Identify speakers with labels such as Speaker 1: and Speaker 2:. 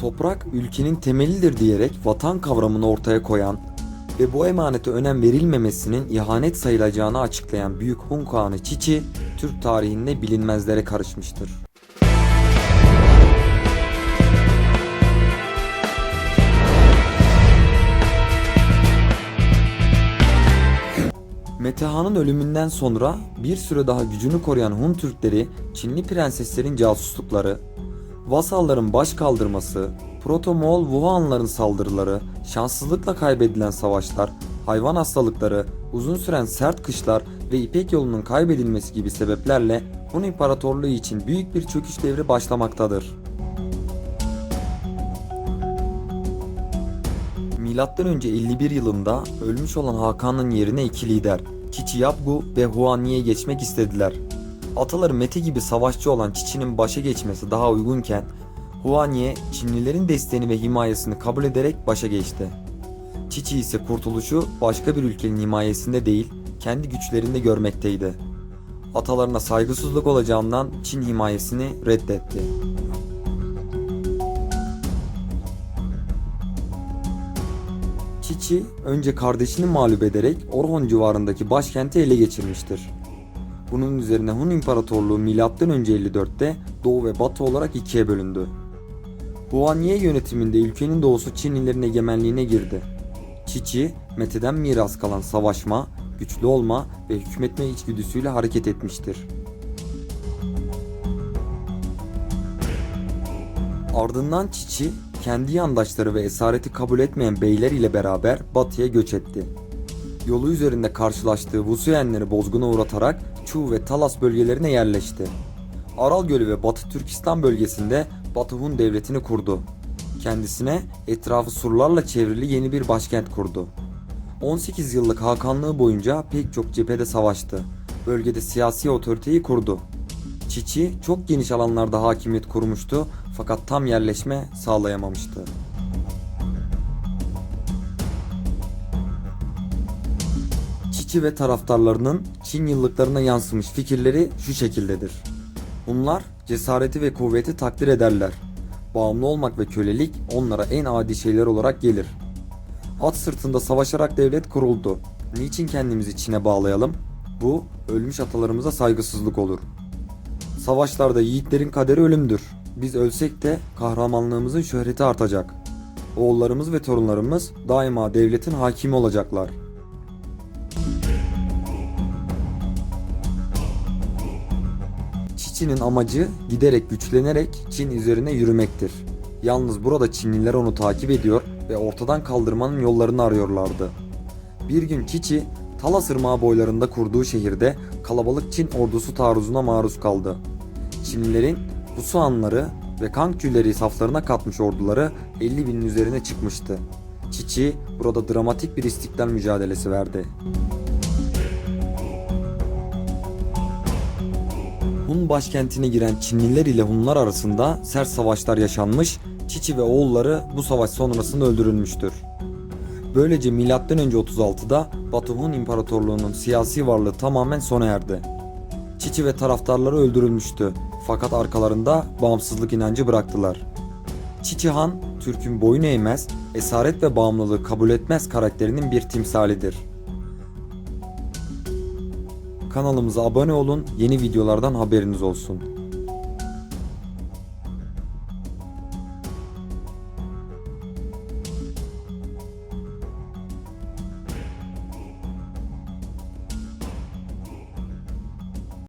Speaker 1: Toprak ülkenin temelidir diyerek vatan kavramını ortaya koyan ve bu emanete önem verilmemesinin ihanet sayılacağını açıklayan Büyük Hun Kağanı Çiçi, Türk tarihinde bilinmezlere karışmıştır. Metehan'ın ölümünden sonra bir süre daha gücünü koruyan Hun Türkleri, Çinli prenseslerin casuslukları, vasalların baş kaldırması, Proto-Moğol Wuhanların saldırıları, şanssızlıkla kaybedilen savaşlar, hayvan hastalıkları, uzun süren sert kışlar ve İpek yolunun kaybedilmesi gibi sebeplerle Hun İmparatorluğu için büyük bir çöküş devri başlamaktadır. Milattan önce 51 yılında ölmüş olan Hakan'ın yerine iki lider Çiçi Yapgu ve Huani'ye geçmek istediler. Ataları Mete gibi savaşçı olan Çiçi'nin başa geçmesi daha uygunken Huaniye Çinlilerin desteğini ve himayesini kabul ederek başa geçti. Çiçi ise kurtuluşu başka bir ülkenin himayesinde değil kendi güçlerinde görmekteydi. Atalarına saygısızlık olacağından Çin himayesini reddetti. Çiçi önce kardeşini mağlup ederek Orhon civarındaki başkenti ele geçirmiştir. Bunun üzerine Hun İmparatorluğu M.Ö. 54'te Doğu ve Batı olarak ikiye bölündü. Huaniye yönetiminde ülkenin doğusu Çinlilerin egemenliğine girdi. Çiçi, Mete'den miras kalan savaşma, güçlü olma ve hükmetme içgüdüsüyle hareket etmiştir. Ardından Çiçi, kendi yandaşları ve esareti kabul etmeyen beyler ile beraber batıya göç etti. Yolu üzerinde karşılaştığı Vusuyenleri bozguna uğratarak Çu ve Talas bölgelerine yerleşti. Aral Gölü ve Batı Türkistan bölgesinde Batı Hun devletini kurdu. Kendisine etrafı surlarla çevrili yeni bir başkent kurdu. 18 yıllık hakanlığı boyunca pek çok cephede savaştı. Bölgede siyasi otoriteyi kurdu. Çiçi çok geniş alanlarda hakimiyet kurmuştu fakat tam yerleşme sağlayamamıştı. Çiçi ve taraftarlarının Çin yıllıklarına yansımış fikirleri şu şekildedir. Bunlar cesareti ve kuvveti takdir ederler. Bağımlı olmak ve kölelik onlara en adi şeyler olarak gelir. At sırtında savaşarak devlet kuruldu. Niçin kendimizi Çin'e bağlayalım? Bu ölmüş atalarımıza saygısızlık olur. Savaşlarda yiğitlerin kaderi ölümdür. Biz ölsek de kahramanlığımızın şöhreti artacak. Oğullarımız ve torunlarımız daima devletin hakimi olacaklar. Çiçi'nin amacı giderek güçlenerek Çin üzerine yürümektir. Yalnız burada Çinliler onu takip ediyor ve ortadan kaldırmanın yollarını arıyorlardı. Bir gün Çiçi, Talas Irmağı boylarında kurduğu şehirde kalabalık Çin ordusu taarruzuna maruz kaldı. Çinlilerin Husuanları ve Kangçüleri saflarına katmış orduları 50 binin üzerine çıkmıştı. Çiçi burada dramatik bir istiklal mücadelesi verdi. Hun başkentine giren Çinliler ile Hunlar arasında sert savaşlar yaşanmış, Çiçi ve oğulları bu savaş sonrasında öldürülmüştür. Böylece M.Ö. 36'da Batı Hun İmparatorluğu'nun siyasi varlığı tamamen sona erdi. Çiçi ve taraftarları öldürülmüştü fakat arkalarında bağımsızlık inancı bıraktılar. Çiçi Han, Türk'ün boyun eğmez, esaret ve bağımlılığı kabul etmez karakterinin bir timsalidir. Kanalımıza abone olun, yeni videolardan haberiniz olsun.